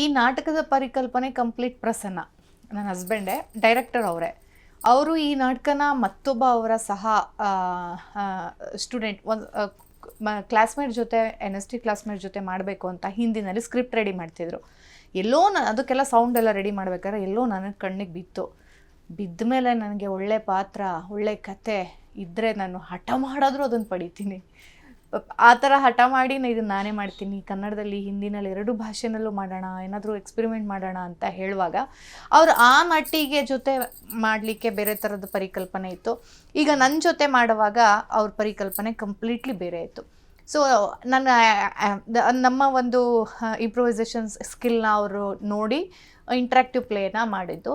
ಈ ನಾಟಕದ ಪರಿಕಲ್ಪನೆ ಕಂಪ್ಲೀಟ್ ಪ್ರಸನ್ನ. ನನ್ನ ಹಸ್ಬೆಂಡೇ, ಡೈರೆಕ್ಟರ್ ಅವರೇ. ಅವರು ಈ ನಾಟಕನ ಮತ್ತೊಬ್ಬ ಅವರ ಸಹ ಸ್ಟೂಡೆಂಟ್, ಒಂದು ಕ್ಲಾಸ್ಮೇಟ್ ಜೊತೆ, ಎನ್ ಎಸ್ ಟಿ ಕ್ಲಾಸ್ಮೇಟ್ ಜೊತೆ ಮಾಡಬೇಕು ಅಂತ ಹಿಂದಿನಲ್ಲಿ ಸ್ಕ್ರಿಪ್ಟ್ ರೆಡಿ ಮಾಡ್ತಿದ್ರು. ಎಲ್ಲೋ ನ ಅದಕ್ಕೆಲ್ಲ ಸೌಂಡ್ ಎಲ್ಲ ರೆಡಿ ಮಾಡ್ಬೇಕಾದ್ರೆ ಎಲ್ಲೋ ನನಗೆ ಕಣ್ಣಿಗೆ ಬಿತ್ತು. ಬಿದ್ದ ಮೇಲೆ ನನಗೆ ಒಳ್ಳೆ ಪಾತ್ರ, ಒಳ್ಳೆ ಕತೆ ಇದ್ದರೆ ನಾನು ಹಠ ಮಾಡಿದ್ರೂ ಅದನ್ನು ಪಡಿತೀನಿ. ಆ ಥರ ಹಠ ಮಾಡಿ ನಾನು ಇದನ್ನ ನಾನೇ ಮಾಡ್ತೀನಿ. ಕನ್ನಡದಲ್ಲಿ ಹಿಂದಿನಲ್ಲಿ ಎರಡು ಭಾಷೆನಲ್ಲೂ ಮಾಡೋಣ, ಏನಾದರೂ ಎಕ್ಸ್ಪೆರಿಮೆಂಟ್ ಮಾಡೋಣ ಅಂತ ಹೇಳುವಾಗ ಅವರು ಆ ಮಟ್ಟಿಗೆ ಜೊತೆ ಮಾಡಲಿಕ್ಕೆ ಬೇರೆ ಥರದ ಪರಿಕಲ್ಪನೆ ಇತ್ತು. ಈಗ ನನ್ನ ಜೊತೆ ಮಾಡುವಾಗ ಅವ್ರ ಪರಿಕಲ್ಪನೆ ಕಂಪ್ಲೀಟ್ಲಿ ಬೇರೆ ಇತ್ತು. ಸೊ ನನ್ನ, ನಮ್ಮ ಒಂದು ಇಂಪ್ರೊವೈಸೇಷನ್ಸ್ ಸ್ಕಿಲ್ನ ಅವರು ನೋಡಿ ಇಂಟ್ರಾಕ್ಟಿವ್ ಪ್ಲೇನ ಮಾಡಿದ್ದು.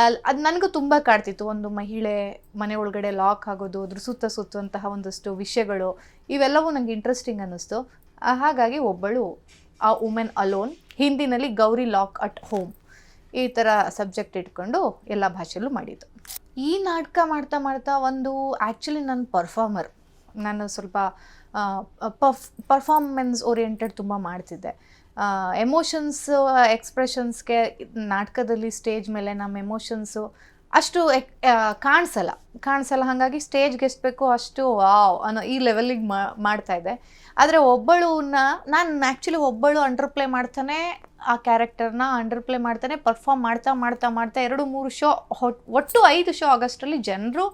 ಅಲ್ಲಿ ಅದು ನನಗೂ ತುಂಬ ಕಾಡ್ತಿತ್ತು. ಒಂದು ಮಹಿಳೆ ಮನೆ ಒಳಗಡೆ ಲಾಕ್ ಆಗೋದು, ಅದ್ರ ಸುತ್ತ ಸುತ್ತುವಂತಹ ಒಂದಷ್ಟು ವಿಷಯಗಳು, ಇವೆಲ್ಲವೂ ನನಗೆ ಇಂಟ್ರೆಸ್ಟಿಂಗ್ ಅನ್ನಿಸ್ತು. ಹಾಗಾಗಿ ಒಬ್ಬಳು, ಆ ವುಮೆನ್ ಅಲೋನ್ ಹಿಂದಿನಲ್ಲಿ ಗೌರಿ ಲಾಕ್ ಅಟ್ ಹೋಮ್ ಈ ಥರ ಸಬ್ಜೆಕ್ಟ್ ಇಟ್ಕೊಂಡು ಎಲ್ಲ ಭಾಷೆಯಲ್ಲೂ ಮಾಡಿದ್ದು. ಈ ನಾಟಕ ಮಾಡ್ತಾ ಮಾಡ್ತಾ ಒಂದು ಆ್ಯಕ್ಚುಲಿ ನನ್ನ ಪರ್ಫಾರ್ಮರ್ ನಾನು ಸ್ವಲ್ಪ ಪರ್ಫ್ ಪರ್ಫಾರ್ಮೆನ್ಸ್ ಓರಿಯೆಂಟೆಡ್ ತುಂಬ ಮಾಡ್ತಿದ್ದೆ. ಎಮೋಷನ್ಸ್ ಎಕ್ಸ್ಪ್ರೆಷನ್ಸ್ಗೆ ನಾಟಕದಲ್ಲಿ ಸ್ಟೇಜ್ ಮೇಲೆ ನಮ್ಮ ಎಮೋಷನ್ಸು ಅಷ್ಟು ಎಕ್- ಕಾಣಿಸಲ್ಲ. ಕಾಣಿಸಲ್ಲ, ಹಾಗಾಗಿ ಸ್ಟೇಜ್ಗೆ ಎಷ್ಟು ಬೇಕೋ ಅಷ್ಟು ವಾವ್ ಅನ್ನೋ ಈ ಲೆವೆಲಿಗೆ ಮಾಡ್ತಾ ಇದ್ದೆ. ಆದರೆ ಒಬ್ಬಳನ್ನ ನಾನು ಆ್ಯಕ್ಚುಲಿ ಒಬ್ಬಳು ಅಂಡರ್ಪ್ಲೇ ಮಾಡ್ತಾನೆ ಆ ಕ್ಯಾರೆಕ್ಟರ್ನ ಅಂಡರ್ ಪ್ಲೇ ಮಾಡ್ತಾನೆ, ಪರ್ಫಾರ್ಮ್ ಮಾಡ್ತಾ ಮಾಡ್ತಾ ಮಾಡ್ತಾ ಎರಡು, ಮೂರು ಶೋ ಒಟ್ಟು ಐದು ಶೋ ಆಗಸ್ಟಲ್ಲಿ ಜನರು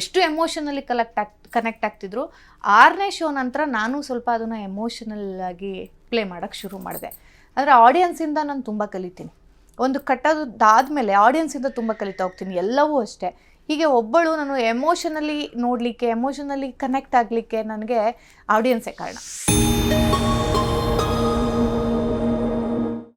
ಎಷ್ಟು ಎಮೋಷನಲಿ ಕಲೆಕ್ಟ್ ಆಗ್, ಕನೆಕ್ಟ್ ಆಗ್ತಿದ್ರು. ಆರನೇ ಶೋ ನಂತರ ನಾನು ಸ್ವಲ್ಪ ಅದನ್ನು ಎಮೋಷನಲ್ ಆಗಿ ಪ್ಲೇ ಮಾಡೋಕ್ಕೆ ಶುರು ಮಾಡಿದೆ. ಅಂದರೆ ಆಡಿಯನ್ಸಿಂದ ನಾನು ತುಂಬ ಕಲಿತೀನಿ. ಒಂದು ಕಟ್ಟೋದಾದ್ಮೇಲೆ ಆಡಿಯನ್ಸಿಂದ ತುಂಬ ಕಲಿತಾ ಹೋಗ್ತೀನಿ, ಎಲ್ಲವೂ ಅಷ್ಟೇ. ಹೀಗೆ ಒಬ್ಬಳು ನಾನು ಎಮೋಷನಲಿ ನೋಡಲಿಕ್ಕೆ, ಎಮೋಷನಲಿ ಕನೆಕ್ಟ್ ಆಗಲಿಕ್ಕೆ ನನಗೆ ಆಡಿಯನ್ಸೇ ಕಾರಣ.